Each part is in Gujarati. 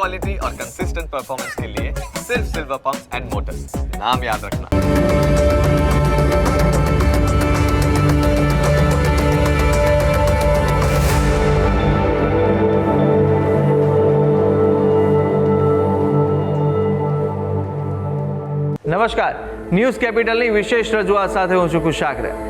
क्वालिटी और कंसिस्टेंट परफॉर्मेंस के लिए सिर्फ सिल्वर पंप्स एंड मोटर्स नाम याद रखना નમસ્કાર ન્યૂઝ કેપિટલની વિશેષ રજૂઆત સાથે હું છું કુશાગ્ર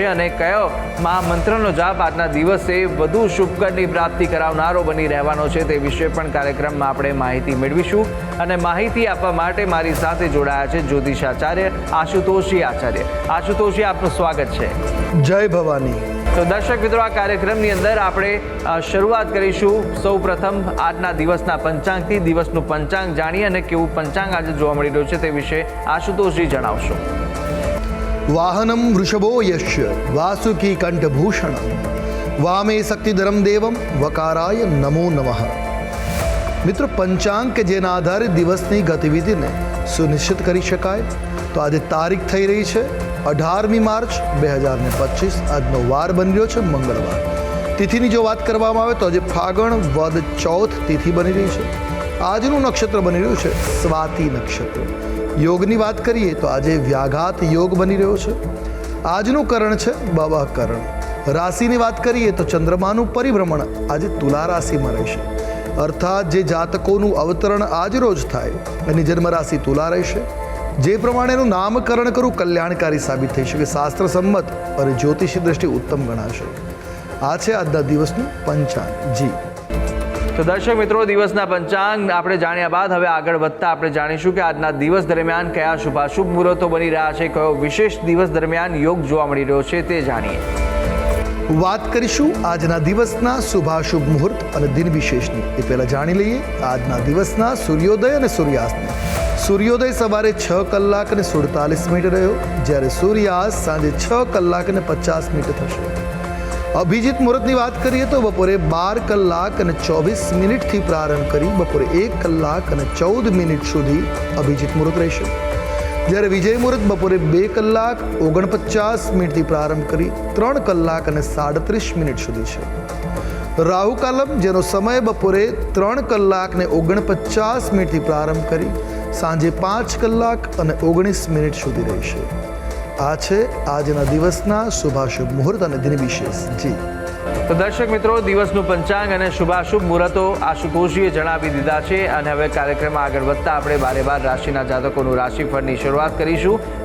અને કયો મહામંત્રનો જાપ આજના દિવસે વધુ શુભકરની પ્રાપ્તિ કરાવનારો બની રહેવાનો છે તે વિશે પણ કાર્યક્રમમાં આપણે માહિતી મેળવીશું અને માહિતી આપવા માટે મારી સાથે જોડાયા છે જ્યોતિષ આચાર્ય આશુતોષી આચાર્ય. આશુતોષી આપનું સ્વાગત છે. જય ભવાની. તો દર્શક મિત્રો આ કાર્યક્રમની અંદર આપણે શરૂઆત કરીશું સૌ પ્રથમ આજના દિવસના પંચાંગથી દિવસનું પંચાંગ જાણીએ અને કેવું પંચાંગ આજે જોવા મળી રહ્યું છે તે વિશે આશુતોષજી જણાવશો. વાહનમ વૃષભો યશ વાસુકી કંઠભૂષણ વામે શક્તિધરમ દેવમ વકારાય નમો નમઃ મિત્રો પંચાંગ કે જેના આધારે દિવસની ગતિવિધિને સુનિશ્ચિત કરી શકાય તો આજે તારીખ થઈ રહી છે અઢારમી માર્ચ બે હજાર ને પચીસ આજનો વાર બની રહ્યો છે મંગળવાર તિથિની જો વાત કરવામાં આવે તો આજે ફાગણ વદ ચૌથ તિથિ બની રહી છે આજનું નક્ષત્ર બની રહ્યું છે સ્વાતિ નક્ષત્ર યોગની વાત કરીએ તો આજે વ્યાઘાત યોગ બની રહ્યો છે. આજનું કરણ છે બાબા કરણ. રાશિની વાત કરીએ તો ચંદ્રમાનું પરિભ્રમણ આજે તુલા રાશિમાં રહેશે. અર્થાત જે જાતકોનું અવતરણ આજ રોજ થાય, એની જન્મ રાશિ તુલા રહેશે. જે પ્રમાણેનું નામકરણ કરવું કલ્યાણકારી સાબિત થઈ શકે શાસ્ત્ર સંમત અને જ્યોતિષી દ્રષ્ટિ ઉત્તમ ગણાશે. આ છે આજના દિવસનું પંચાંગ. જી. તો દર્શક મિત્રો, દિવસના પંચાંગ આપણે જાણ્યા બાદ હવે આગળ વધતા આપણે જાણીશું કે આજના દિવસ દરમિયાન કયા શુભાશુભ મુહૂર્તો બની રહ્યા છે, કયો વિશેષ દિવસ દરમિયાન યોગ જોવા મળી રહ્યો છે તે જાણીએ. વાત કરીશું આજના દિવસના શુભાશુભ મુહૂર્ત અને દિન વિશેષની. એ પહેલા જાણી લઈએ આજના દિવસના સૂર્યોદય અને સૂર્યાસ્તની. સૂર્યોદય સવારે છ કલાક અને સુડતાલીસ મિનિટ રહ્યો. જ્યારે સૂર્યાસ્ત સાંજે છ કલાક અને પચાસ મિનિટ થશે. અભિજીત મુહૂર્તની વાત કરીએ તો બપોરે બાર કલાક અને ચોવીસ મિનિટથી પ્રારંભ કરી બપોરે એક કલાક અને ચૌદ મિનિટ સુધી અભિજીત મુહૂર્ત રહેશે. જ્યારે વિજય મુહૂર્ત બપોરે બે કલાક, ઓગણપચાસ મિનિટથી પ્રારંભ કરી ત્રણ કલાક અને સાડત્રીસ મિનિટ સુધી છે. રાહુ કાલમ, જેનો સમય બપોરે ત્રણ કલાક ને ઓગણપચાસ મિનિટથી પ્રારંભ કરી સાંજે પાંચ કલાક અને ઓગણીસ મિનિટ સુધી રહેશે. આ છે આજના દિવસના શુભાશુભ મુહૂર્ત અને દિન વિશેષ. જી. તો દર્શક મિત્રો, દિવસનું પંચાંગ અને શુભાશુભ મુહૂર્તો આશુતોષીએ જણાવી દીધા છે અને હવે કાર્યક્રમમાં આગળ વધતા આપણે બારે બાર રાશિના જાતકોનું રાશિફળની શરૂઆત કરીશું.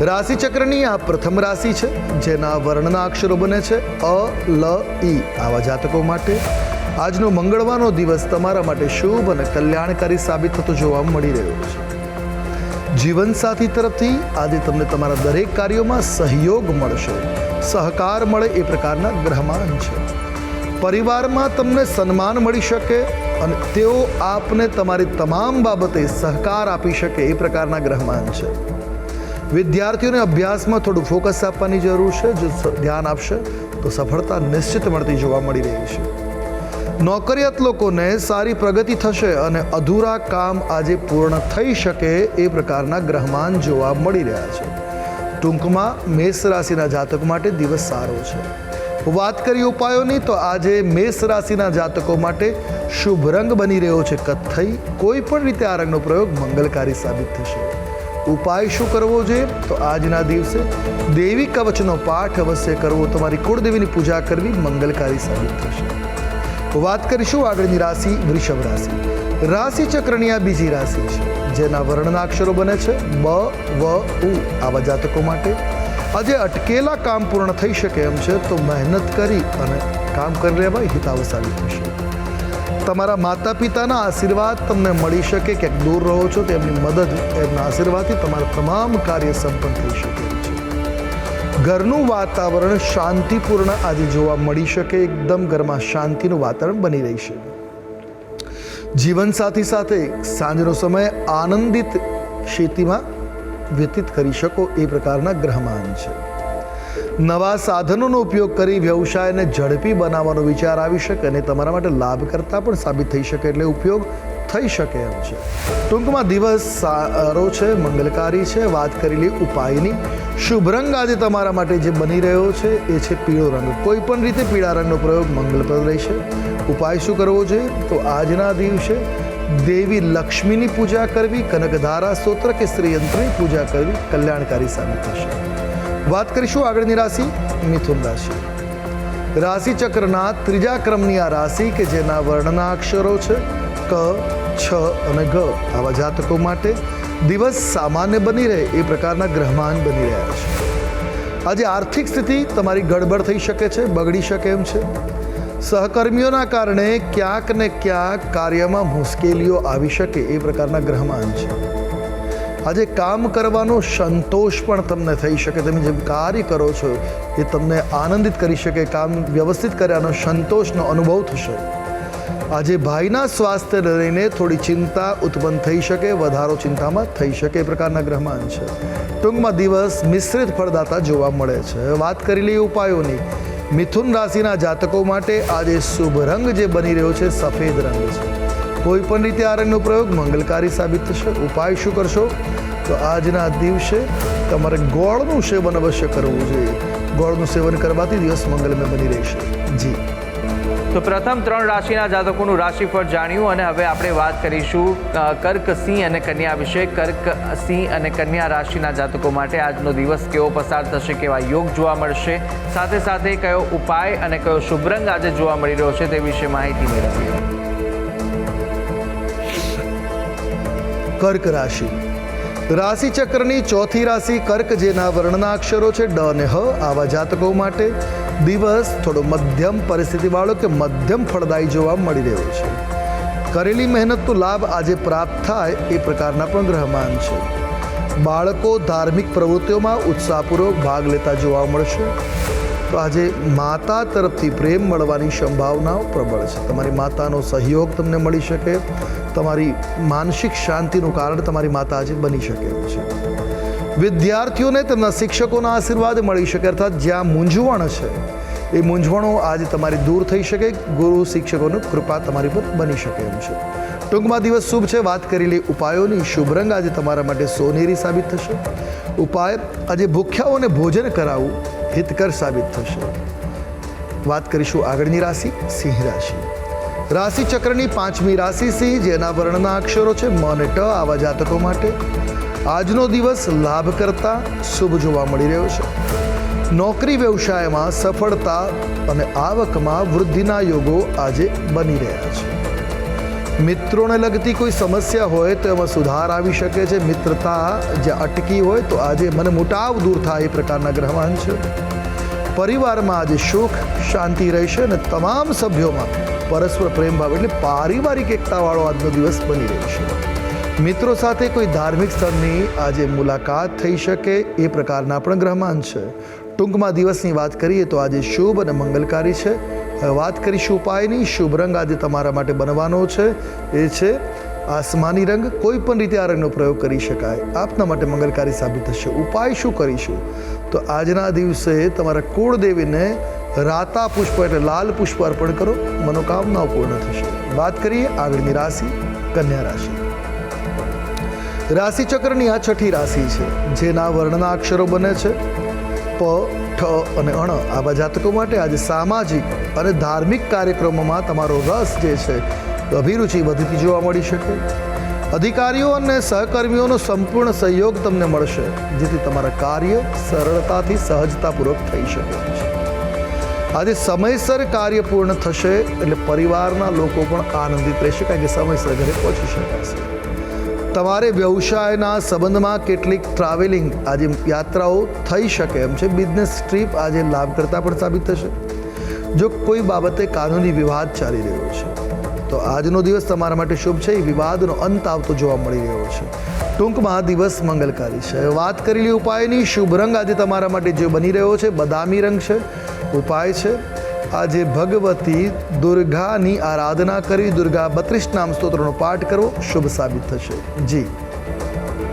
રાશિ ચક્રની આ પ્રથમ રાશિ છે, જેના વર્ણના અક્ષરો બને છે, અ, લ ઈ આવા જાતકો માટે આજનો મંગળવારનો દિવસ તમારા માટે શુભ અને કલ્યાણકારી સાબિત થતો જોવા મળી રહ્યો છે. જીવનસાથી તરફથી આજે તમને તમારા દરેક કાર્યોમાં સહયોગ મળશે. સહકાર મળે એ પ્રકારના ગ્રહમાન છે. પરિવારમાં તમને સન્માન મળી શકે અને તેઓ આપને તમારી તમામ બાબતે સહકાર આપી શકે એ પ્રકારના ગ્રહમાન છે. વિદ્યાર્થીઓને અભ્યાસમાં થોડું ફોકસ આપવાની જરૂર છે, જો ધ્યાન આપશે, તો સફળતા નિશ્ચિત મળતી જોવા મળી રહી છે. નોકરિયાત લોકોને સારી પ્રગતિ થશે અને અધૂરા કામ આજે પૂર્ણ થઈ શકે એ પ્રકારના ગ્રહમાન જોવા મળી રહ્યા છે. ટૂંકમાં, મેષ રાશિના જાતક માટે દિવસ સારો છે. વાત કરી ઉપાયોની, તો આજે મેષ રાશિના જાતકો માટે શુભ રંગ બની રહ્યો છે. કથ્થઈ કોઈ પણ રીતે આ રંગનો પ્રયોગ મંગલકારી સાબિત થશે. ઉપાય શું કરવો જોઈએ તો આજના દિવસે દેવી કવચનો પાઠ અવશ્ય કરવો. તમારી કુળદેવીની પૂજા કરવી મંગલકારી સાબિત થશે. વાત કરીશું આગળની રાશિ વૃષભ રાશિ. રાશિ ચક્રની આ બીજી રાશિ છે, જેના વર્ણના અક્ષરો બને છે બ, વ, ઉ આવા જાતકો માટે. આજે અટકેલા કામ પૂર્ણ થઈ શકે એમ છે, તો મહેનત કરી અને કામ કરી લેવાય હિતાવસાવી થશે. તમારા માતા પિતાના આશીર્વાદ તમને મળી શકે. ક્યાંક દૂર રહો છો તો એમની મદદ એમના આશીર્વાદથી તમારા તમામ કાર્ય સંપન્ન થઈ શકે છે. ઘરનું વાતાવરણ શાંતિપૂર્ણ આજે જોવા મળી શકે. એકદમ ઘરમાં શાંતિનું વાતાવરણ બની રહેશે જીવનસાથી સાથે સાંજનો સમય આનંદિત ખેતીમાં વ્યતીત કરી શકો એ પ્રકારના ગ્રહમાન છે. નવા સાધનોનો ઉપયોગ કરી વ્યવસાયને ઝડપી બનાવવાનો વિચાર આવી શકે અને તમારા માટે લાભ કરતા પણ સાબિત થઈ શકે એટલે ઉપયોગ થઈ શકે એમ છે. ટૂંકમાં દિવસ સારો છે, મંગલકારી છે, વાત કરેલી ઉપાયની. શુભ રંગ આજે તમારા માટે જે બની રહ્યો છે, એ છે પીળો રંગ. કોઈ પણ રીતે પીળા રંગનો પ્રયોગ મંગલપ્રદ રહેશે. ઉપાય શું કરવો જોઈએ? તો આજના દિવસે દેવી લક્ષ્મીની પૂજા કરવી, કનકધારા સ્તોત્ર કે શ્રીયંત્રની પૂજા કરવી કલ્યાણકારી સાબિત થશે. વાત કરીશું આગળની રાશિ, મિથુન રાશિ. રાશિ ચક્રના ત્રીજા ક્રમની આ રાશિ કે જેના વર્ણના અક્ષરો છે, ક, છ અને ગ. આવા જાતકો માટે દિવસ સામાન્ય બની રહે એ પ્રકારના ગ્રહમાન બની રહ્યા છે. આજે આર્થિક સ્થિતિ તમારી ગડબડ થઈ શકે છે, બગડી શકે એમ છે. સહકર્મીઓના કારણે ક્યાંક ને ક્યાંક કાર્યમાં મુશ્કેલીઓ આવી શકે એ પ્રકારના ગ્રહમાન છે. આજે કામ કરવાનો સંતોષ પણ તમને થઈ શકે. તમે જેમ કાર્ય કરો છો, એ તમને આનંદિત કરી શકે, કામ વ્યવસ્થિત કર્યાનો સંતોષનો અનુભવ થશે. આજે ભાઈના સ્વાસ્થ્યને લઈને થોડી ચિંતા ઉત્પન્ન થઈ શકે, વધારો ચિંતામાં થઈ શકે એ પ્રકારના ગ્રહમાન છે. ટૂંકમાં દિવસ મિશ્રિત ફળદાતા જોવા મળે છે. વાત કરેલી ઉપાયોની. મિથુન રાશિના જાતકો માટે આજે શુભ રંગ જે બની રહ્યો છે, સફેદ રંગ છે. કોઈ પણ રીતે આ રંગનો પ્રયોગ મંગલકારી સાબિત થશે, ઉપાય શું કરશો? તો આજના દિવસે તમારે ગોળનું સેવન અવશ્ય કરવું જોઈએ. ગોળનું સેવન કરવાથી દિવસ મંગલમય બની રહેશે. જી. તો પ્રથમ ત્રણ રાશિના જાતકોનું રાશિફળ જાણ્યું અને હવે આપણે વાત કરીશું કર્ક સિંહ અને કન્યા વિશે. કર્ક સિંહ અને કન્યા રાશિના જાતકો માટે આજનો દિવસ કેવો પસાર થશે, કેવા યોગ જોવા મળશે, સાથે સાથે કયો ઉપાય અને કયો શુભ રંગ આજે જોવા મળી રહ્યો છે તે વિશે માહિતી મેળવીએ. કર્ક રાશિ. રાશિ ચક્રની ચોથી રાશિ કર્ક, જેના વર્ણના અક્ષરો છે ડ અને હ. આવા જાતકો માટે દિવસ થોડો મધ્યમ પરિસ્થિતિવાળો કે મધ્યમ ફળદાયી જોવા મળી રહ્યો છે. કરેલી મહેનતનો લાભ આજે પ્રાપ્ત થાય એ પ્રકારના પણ ગ્રહમાન છે. બાળકો ધાર્મિક પ્રવૃત્તિઓમાં ઉત્સાહપૂર્વક ભાગ લેતા જોવા મળશે. તો આજે માતા તરફથી પ્રેમ મળવાની સંભાવનાઓ પ્રબળ છે. તમારી માતાનો સહયોગ તમને મળી શકે. તમારી માનસિક શાંતિનું કારણ તમારી માતા આજે બની શકે એમ છે. વિદ્યાર્થીઓને તેમના શિક્ષકોના આશીર્વાદ મળી શકે અર્થાત જ્યાં મૂંઝવણ છે, એ મૂંઝવણો આજે તમારી દૂર થઈ શકે. ગુરુ શિક્ષકોની કૃપા તમારી પર બની શકે એમ છે. ટૂંકમાં દિવસ શુભ છે. વાત કરેલી ઉપાયોની શુભ રંગ આજે તમારા માટે સોનેરી સાબિત થશે. ઉપાય, આજે ભૂખ્યાઓને ભોજન કરાવવું. હિતકર સાબિત થશે. વાત કરીશું આગળની રાશિ, સિંહ રાશિ. રાશિ ચક્રની પાંચમી રાશિ સિંહ, જેના વર્ણના અક્ષરો છે મ ટ, આવા જાતકો માટે. આજનો દિવસ લાભ કરતા શુભ જોવા મળી રહ્યો છે. નોકરી વ્યવસાયમાં સફળતા અને આવકમાં વૃદ્ધિના યોગો આજે બની રહ્યા છે. મિત્રોને લગતી કોઈ સમસ્યા હોય તો એમાં સુધાર આવી શકે છે. મિત્રતા જે અટકી હોય તો આજે મને મોટાવ દૂર થાય એ પ્રકારના ગ્રહમાન છે. પરિવારમાં આજે સુખ, શાંતિ રહેશે અને તમામ સભ્યોમાં પરસ્પર પ્રેમ ભાવ એટલે પારિવારિક એકતાવાળો આજનો દિવસ બની રહેશે. મિત્રો સાથે કોઈ ધાર્મિક સ્થળની આજે મુલાકાત થઈ શકે એ પ્રકારના પણ ગ્રહમાન છે. ટૂંકમાં દિવસની વાત કરીએ તો આજે શુભ અને મંગલકારી છે. વાત કરીશું ઉપાયની. શુભ રંગ આજે તમારા માટે બનવાનો છે. એ છે આસમાની રંગ. કોઈ પણ રીતે આ રંગનો પ્રયોગ કરી શકાય. આપના માટે મંગલકારી સાબિત થશે. ઉપાય શું કરીશું? તો આજના દિવસે તમારા કુળદેવીને રાતા પુષ્પ એટલે લાલ પુષ્પ અર્પણ કરો. મનોકામનાઓ પૂર્ણ થશે. વાત કરીએ આગળની રાશિ, કન્યા રાશિ. રાશિ ચક્રની આ છઠ્ઠી રાશિ છે, જેના વર્ણના અક્ષરો બને છે. પ ઠ અને અણ. આવા જાતકો માટે આજે સામાજિક અને ધાર્મિક કાર્યક્રમોમાં તમારો રસ જે છે અભિરુચિ વધતી જોવા મળી શકે. અધિકારીઓ અને સહકર્મીઓનો સંપૂર્ણ સહયોગ તમને મળશે, જેથી તમારા કાર્ય સરળતાથી સહજતાપૂર્વક થઈ શકે. આજે સમયસર કાર્ય પૂર્ણ થશે એટલે પરિવારના લોકો પણ આનંદિત રહેશે, કારણ કે સમયસર ઘરે પહોંચી શકાશે. તમારે વ્યવસાયના સંબંધમાં કેટલીક ટ્રાવેલિંગ આજે યાત્રાઓ થઈ શકે એમ છે. બિઝનેસ ટ્રીપ આજે લાભકર્તા પણ સાબિત થશે. જો કોઈ બાબતે કાનૂની વિવાદ ચાલી રહ્યો છે, તો આજનો દિવસ તમારા માટે શુભ છે. એ વિવાદનો અંત આવતો જોવા મળી રહ્યો છે. ટૂંકમાં દિવસ મંગલકારી છે. વાત કરેલી ઉપાયની. શુભ રંગ આજે તમારા માટે જે બની રહ્યો છે, બદામી રંગ છે. ઉપાય છે. આજે ભગવતી દુર્ગાની આરાધના કરી. દુર્ગા બત્રીસ નામ સ્તોત્રનો પાઠ કરવો શુભ સાબિત થશે. જી.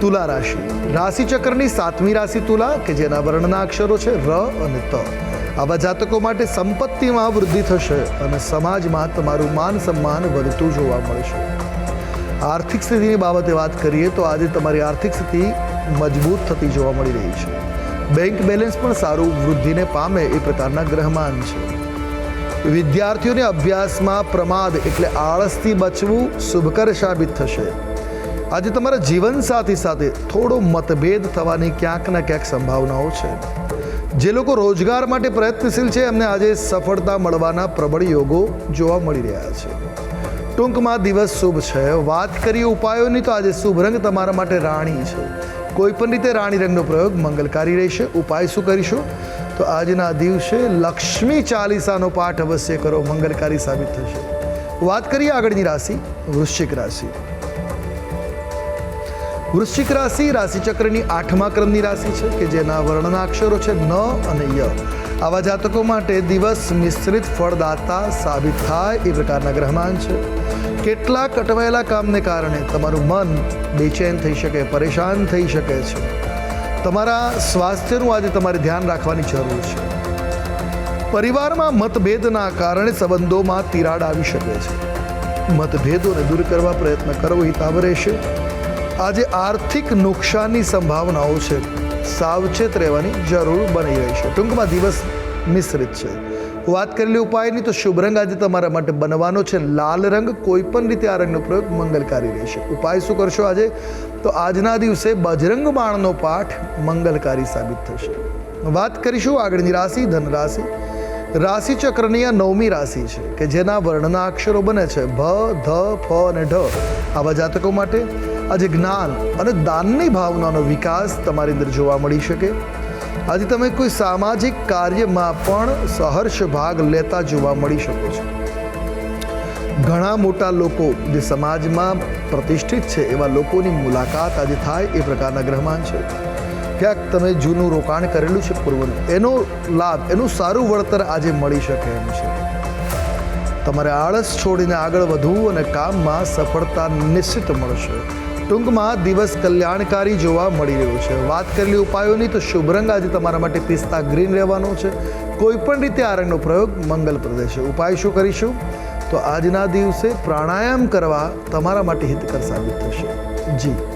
તુલા રાશિ. રાશિ ચક્રની સાતમી રાશિ તુલા, કે જેના વર્ણના અક્ષરો છે ર અને ત. આવા જાતકો માટે સંપત્તિમાં વૃદ્ધિ થશે અને સમાજમાં તમારું માન સન્માન વધતું જોવા મળશે. આર્થિક સ્થિતિની બાબતે વાત કરીએ તો આજે તમારી આર્થિક સ્થિતિ મજબૂત થતી જોવા મળી રહી છે. બેંક બેલેન્સ પણ સારું, વૃદ્ધિને પામે એ પ્રકારના ગ્રહમાન છે. વિદ્યાર્થીઓને અભ્યાસમાં પ્રમાદ એટલે આળસથી બચવું શુભકર સાબિત થશે. આજે તમારા જીવનસાથી સાથે થોડો મતભેદ થવાની ક્યાંક ને ક્યાંક સંભાવનાઓ છે. જે લોકો રોજગાર માટે પ્રયત્નશીલ છે, એમને આજે સફળતા મળવાના પ્રબળ યોગો જોવા મળી રહ્યા છે. ટૂંકમાં દિવસ શુભ છે. વાત કરીએ ઉપાયોની, તો આજે શુભ રંગ તમારા માટે રાણી છે. કોઈ પણ રીતે રાણી રંગનો પ્રયોગ મંગલકારી રહેશે. ઉપાય શું કરીશું? તો આજના દિવસે લક્ષ્મી ચાલીસાનો પાઠ અવશ્ય કરો. મંગલકારી સાબિત થશે. વાત કરીએ આગળની રાશિ, વૃશ્ચિક રાશિ. વૃશ્ચિક રાશિ, રાશિચક્રની આઠમા ક્રમની રાશિ છે કે જેના વર્ણના અક્ષરો છે ન અને ય. આવા જાતકો માટે દિવસ મિશ્રિત ફળદાતા સાબિત થાય એ પ્રકારના ગ્રહમાન છે. કેટલાક અટવાયેલા કામને કારણે તમારું મન બેચેન થઈ શકે, પરેશાન થઈ શકે છે. તમારા સ્વાસ્થ્યનું આજે તમારે ધ્યાન રાખવાની જરૂર છે. પરિવારમાં મતભેદના કારણે સંબંધોમાં તિરાડ આવી શકે છે. મતભેદોને દૂર કરવા પ્રયત્ન કરવો હિતાવ રહેશે. આજે આર્થિક નુકસાનની સંભાવનાઓ છે. સાવચેત રહેવાની જરૂર બની રહી છે. ટૂંકમાં દિવસ મિશ્રિત છે. વાત કરેલી ઉપાયની તો શુભ રંગ આજે તમારા માટે બનવાનો છે. લાલ રંગ કોઈ પણ રીતે આ રંગનો પ્રયોગ મંગલકારી રહેશે. ઉપાય શું કરશો આજે? તો આજના દિવસે બજરંગ બાણનો પાઠ મંગલકારી સાબિત થશે. વાત કરીશું આગળની રાશિ ધન રાશિ રાશિ ચક્રની આ નવમી રાશિ છે કે જેના વર્ણના અક્ષરો બને છે. ભ, ધ, ફ અને ઢ. આવા જાતકો માટે આજે જ્ઞાન અને દાનની ભાવનાનો વિકાસ તમારી અંદર જોવા મળી શકે. આજે તમે કોઈ સામાજિક કાર્યમાં પણ સહર્ષ ભાગ લેતા જોવા મળી શકો છો. ઘણા મોટા લોકો જે સમાજમાં પ્રતિષ્ઠિત છે, એવા લોકોની મુલાકાત આજે થાય એ પ્રકારના ગ્રહમાન છે. ક્યાંક તમે જૂનું રોકાણ કરેલું છે પૂર્વનું એનો લાભ, એનું સારું વળતર આજે મળી શકે એમ છે. તમારે આળસ છોડીને આગળ વધવું અને કામમાં સફળતા નિશ્ચિત મળશે. ટૂંકમાં દિવસ કલ્યાણકારી જોવા મળી રહ્યો છે. વાત કરેલી ઉપાયોની તો શુભ રંગ આજે તમારા માટે પિસ્તા ગ્રીન રહેવાનો છે. કોઈ પણ રીતે આ રંગનો પ્રયોગ મંગલપ્રદ છે ઉપાય શું કરીશું? તો આજના દિવસે પ્રાણાયામ કરવા તમારા માટે હિતકર સાબિત થશે. જી.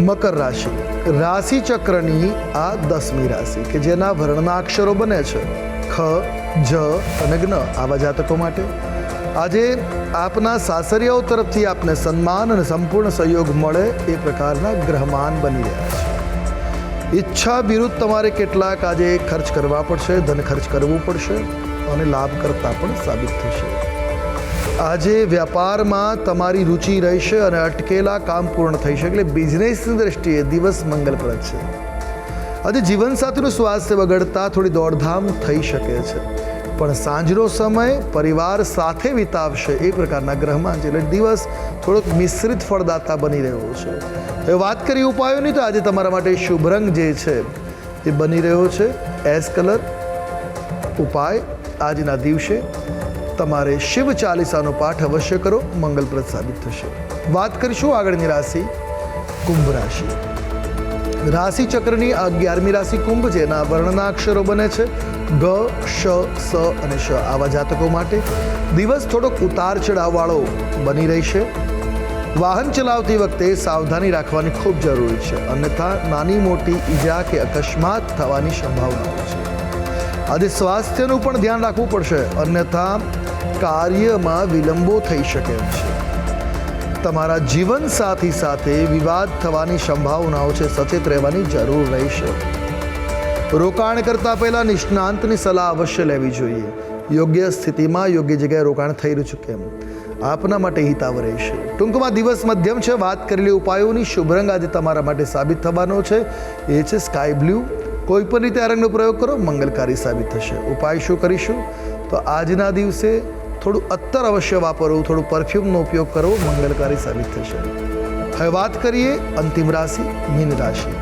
મકર રાશિ. રાશિ ચક્રની આ દસમી રાશિ, કે જેના વર્ણના અક્ષરો બને છે. ખ, જ અને જ્ઞ, આવા જાતકો માટે. આજે આપના સાસરિયાઓ તરફથી આપને સન્માન અને સંપૂર્ણ સહયોગ મળે એ પ્રકારના ગ્રહમાન બની રહ્યા છે. ઈચ્છા વિરુદ્ધ તમારે કેટલાક આજે ખર્ચ કરવા પડશે, ધન ખર્ચ કરવું પડશે અને લાભ કરતા પણ સાબિત થશે. આજે વ્યાપારમાં તમારી રુચિ રહેશે અને અટકેલા કામ પૂર્ણ થઈ શકે એટલે બિઝનેસની દ્રષ્ટિએ દિવસ મંગલપ્રદ છે. આજે જીવનસાથીનું સ્વાસ્થ્ય બગડતા થોડી દોડધામ થઈ શકે છે. પણ સાંજનો સમય પરિવાર સાથે વિતાવશે એ પ્રકારના ગ્રહમાં છે એટલે દિવસ થોડોક મિશ્રિત ફળદાતા બની રહ્યો છે. હવે વાત કરી ઉપાયોની તો આજે તમારા માટે શુભ રંગ જે છે એ બની રહ્યો છે. એસ કલર ઉપાય આજના દિવસે તમારે શિવ ચાલીસાનો પાઠ અવશ્ય કરો, મંગલપ્રદ સાબિત થશે. વાત કરીશું આગળની રાશિ, કુંભ રાશિ. રાશિ ચક્રની અગિયારમી રાશિ કુંભ, જેના વર્ણના અક્ષરો બને છે, ગ, શ, સ અને શ. આવા જાતકો માટે દિવસ થોડોક ઉતાર ચઢાવવાળો બની રહેશે. વાહન ચલાવતી વખતે સાવધાની રાખવાની ખૂબ જરૂરી છે. અન્યથા નાની, મોટી ઈજા કે અકસ્માત થવાની સંભાવના છે. આજે સ્વાસ્થ્યનું પણ ધ્યાન રાખવું પડશે. અન્યથા કાર્યમાં વિલંબો થઈ શકે છે. તમારા જીવન સાથી સાથે વિવાદ થવાની સંભાવનાઓ છે, સચેત રહેવાની જરૂર રહેશે. રોકાણ કરતા પહેલા નિષ્ણાંતની સલાહ અવશ્ય લેવી જોઈએ. યોગ્ય સ્થિતિમાં યોગ્ય જગ્યાએ રોકાણ થઈ રહ્યું છે કેમ? આપના માટે હિતાવ રહેશે. ટૂંકમાં દિવસ મધ્યમ છે, વાત કરેલી ઉપાયોની શુભ રંગ આજે તમારા માટે સાબિત થવાનો છે. એ છે સ્કાય બ્લુ. કોઈ પણ રીતે આ રંગનો પ્રયોગ કરો, મંગલકારી સાબિત થશે. ઉપાય શું કરીશું? તો આજના દિવસે થોડું અત્તર અવશ્ય વાપરવું, થોડું પરફ્યુમનો ઉપયોગ કરવો મંગલકારી સાબિત થશે. હવે વાત કરીએ અંતિમ રાશિ, મીન રાશિ.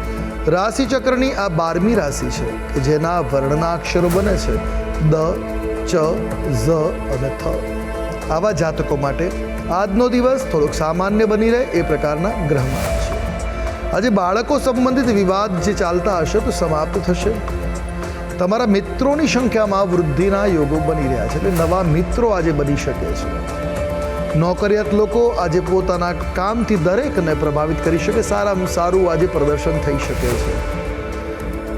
રાશિ ચક્રની આ બારમી રાશિ છે, કે જેના વર્ણના અક્ષરો બને છે, દ, ચ, ઝ અને થ. આવા જાતકો માટે આજનો દિવસ થોડોક સામાન્ય બની રહે એ પ્રકારના ગ્રહમાન છે. આજે બાળકો સંબંધિત વિવાદ જે ચાલતા હશે તો સમાપ્ત થશે. તમારા મિત્રોની સંખ્યામાં વૃદ્ધિના યોગો બની રહ્યા છે. એટલે નવા મિત્રો આજે બની શકે છે. નોકરિયાત લોકો આજે પોતાના કામથી દરેકને પ્રભાવિત કરી શકે. સારામાં સારું આજે પ્રદર્શન થઈ શકે છે.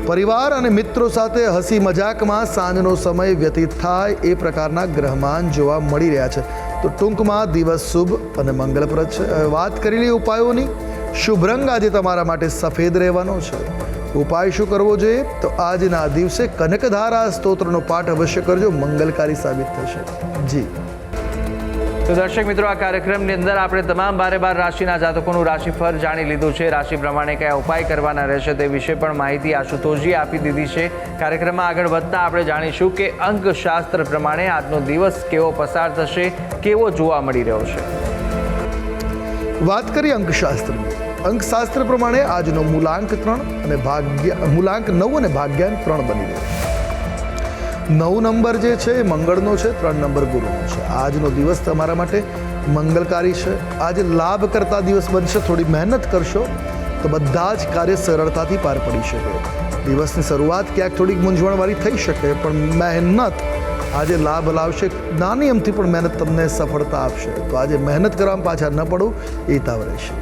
પરિવાર અને મિત્રો સાથે હસી મજાકમાં સાંજનો સમય વ્યતીત થાય એ પ્રકારના ગ્રહમાન જોવા મળી રહ્યા છે. તો ટૂંકમાં દિવસ શુભ અને મંગલપ્રદ છે. વાત કરેલી ઉપાયોની. શુભ રંગ આજે તમારા માટે સફેદ રહેવાનો છે. ઉપાય શું કરવો જોઈએ? તો આજના દિવસે કનકધારા સ્તોત્રનો પાઠ અવશ્ય કરજો. મંગલકારી સાબિત થશે. જી. તો દર્શક મિત્રો આ કાર્યક્રમની અંદર આપણે તમામ બારે બાર રાશિના જાતકોનું રાશિફળ જાણી લીધું છે. રાશિ પ્રમાણે કયા ઉપાય કરવાના રહેશે તે વિશે પણ માહિતી આશુતોષજી આપી દીધી છે. કાર્યક્રમમાં આગળ વધતા આપણે જાણીશું કે અંકશાસ્ત્ર પ્રમાણે આજનો દિવસ કેવો પસાર થશે કેવો જોવા મળી રહ્યો છે. વાત કરીએ અંકશાસ્ત્રની. અંકશાસ્ત્ર પ્રમાણે આજનો મૂલાંક ત્રણ અને ભાગ્ય, મૂલાંક નવ અને ભાગ્યાંક ત્રણ બની ગયો. નવ નંબર જે છે એ મંગળનો છે, ત્રણ નંબર ગુરુનો છે. આજનો દિવસ તમારા માટે મંગલકારી છે. આજે લાભ કરતા દિવસ બનશે. થોડી મહેનત કરશો તો બધા જ કાર્ય સરળતાથી પાર પડી શકે. દિવસની શરૂઆત ક્યાંક થોડીક મૂંઝવણવાળી થઈ શકે, પણ મહેનત આજે લાભ લાવશે. નાની અમથી પણ મહેનત તમને સફળતા આપશે. તો આજે મહેનત કરવામાં પાછા ન પડવું એ તાવ રહેશે.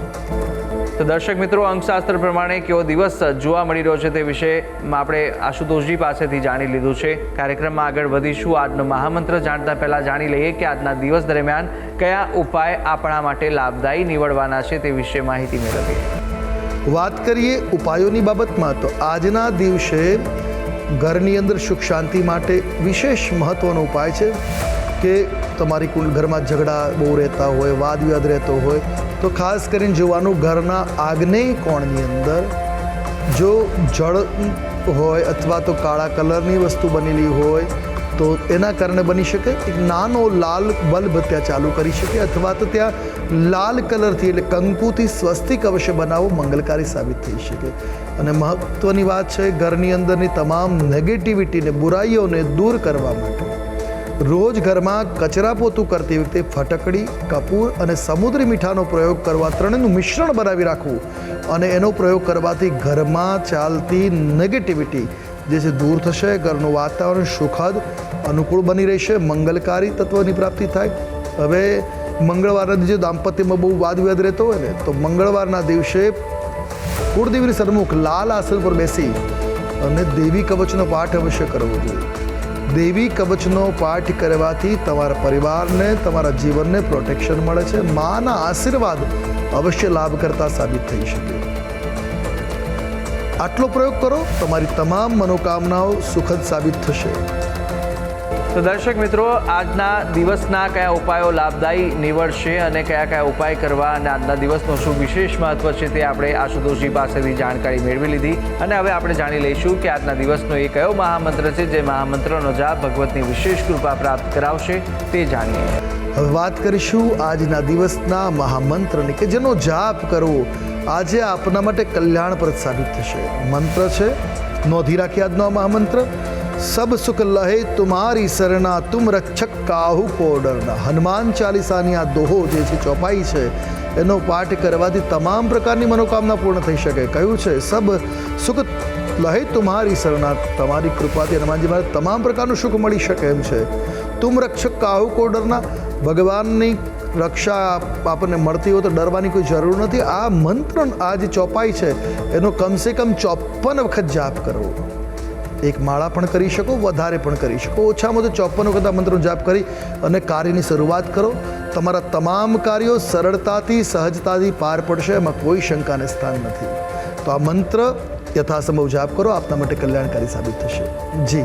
તો દર્શક મિત્રો, અંકશાસ્ત્ર પ્રમાણે કેવો દિવસ જોવા મળી રહ્યો છે તે વિશે આપણે આશુતોષજી પાસેથી જાણી લીધું છે. કાર્યક્રમમાં આગળ વધીશું. આજનો મહામંત્ર જાણતા પહેલાં જાણી લઈએ કે આજના દિવસ દરમિયાન કયા ઉપાય આપણા માટે લાભદાયી નીવડવાના છે તે વિશે માહિતી મેળવીએ. વાત કરીએ ઉપાયોની બાબતમાં તો આજના દિવસે ઘરની અંદર સુખ શાંતિ માટે વિશેષ મહત્વનો ઉપાય છે કે તમારી કુલ ઘરમાં ઝઘડા બહુ રહેતા હોય વાદ વિવાદ રહેતો હોય તો ખાસ કરીને જોવાનું ઘરના આગ્નેય કોણની અંદર. જો જળ હોય અથવા તો કાળા કલરની વસ્તુ બનેલી હોય, તો એના કારણે બની શકે એક નાનો લાલ બલ્બ ત્યાં ચાલુ કરી શકે અથવા તો ત્યાં લાલ કલરથી એટલે કંકુથી સ્વસ્તિક અવશ્ય બનાવવો મંગલકારી સાબિત થઈ શકે. અને મહત્ત્વની વાત છે, ઘરની અંદરની તમામ નેગેટિવિટીને બુરાઈઓને દૂર કરવા માટે. રોજ ઘરમાં કચરા પોતું કરતી વખતે ફટકડી, કપૂર અને સમુદ્રી મીઠાનો પ્રયોગ કરવા ત્રણેયનું મિશ્રણ બનાવી રાખવું અને એનો પ્રયોગ કરવાથી ઘરમાં ચાલતી નેગેટિવિટી જે છે, દૂર થશે, ઘરનું વાતાવરણ સુખદ, અનુકૂળ બની રહેશે, મંગલકારી તત્વની પ્રાપ્તિ થાય. હવે મંગળવારના દિવસે દાંપત્યમાં બહુ વાદ વિવાદ રહેતો હોય ને, તો મંગળવારના દિવસે કુળદેવીની સન્મુખ લાલ આસન પર બેસી અને દેવી કવચનો પાઠ અવશ્ય કરવો જોઈએ. દેવી કવચનો પાઠ કરવાથી તમારા પરિવારને, તમારા જીવનને પ્રોટેક્શન મળે છે. માના આશીર્વાદ અવશ્ય લાભ કરતા સાબિત થઈ શકે. આટલો પ્રયોગ કરો, તમારી તમામ મનોકામનાઓ સુખદ સાબિત થશે. તો દર્શક મિત્રો, આજના દિવસના કયા ઉપાયો લાભદાયી નીવડશે અને કયા કયા ઉપાય કરવા અને આજના દિવસનો શું વિશેષ મહત્વ છે તે આપણે આશુતોષજી પાસેથી જાણકારી મેળવી લીધી. અને હવે આપણે જાણી લઈશું કે આજના દિવસનો એ કયો મહામંત્ર છે જે મહામંત્રનો જાપ ભગવતની વિશેષ કૃપા પ્રાપ્ત કરાવશે તે જાણીએ. હવે વાત કરીશું આજના દિવસના મહામંત્રની કે જેનો જાપ કરવો. આજે આપના માટે કલ્યાણપ્રદ સાબિત થશે. મંત્ર છે, નોંધી રાખી આજનો મહામંત્ર. સબ સુખ લહે તુમારી શરણા તુમ રક્ષક કાહુ કો ડરના હનુમાન ચાલીસાની આ દોહો જે છે ચોપાઈ છે એનો પાઠ કરવાથી તમામ પ્રકારની મનોકામના પૂર્ણ થઈ શકે કહ્યું છે સબ સુખ લહે તુમારી શરણા તમારી કૃપાથી હનુમાનજી મારે તમામ પ્રકારનું સુખ મળી શકે એમ છે તુમ રક્ષક કાહુ કો ડરના ભગવાનની રક્ષા આપણને મળતી હોય તો ડરવાની કોઈ જરૂર નથી આ મંત્ર આ જે ચોપાઈ છે એનો કમસે કમ ચોપન વખત જાપ કરવો એક માળા પણ કરી શકો, વધારે પણ કરી શકો. ઓછામાં ઓછા ચોપન વખત આ મંત્રનો જાપ કરી અને કાર્યની શરૂઆત કરો. તમારા તમામ કાર્યો સરળતાથી, સહજતાથી પાર પડશે. એમાં કોઈ શંકાને સ્થાન નથી. તો આ મંત્ર યથાસંભવ જાપ કરો. આપના માટે કલ્યાણકારી સાબિત થશે. જી.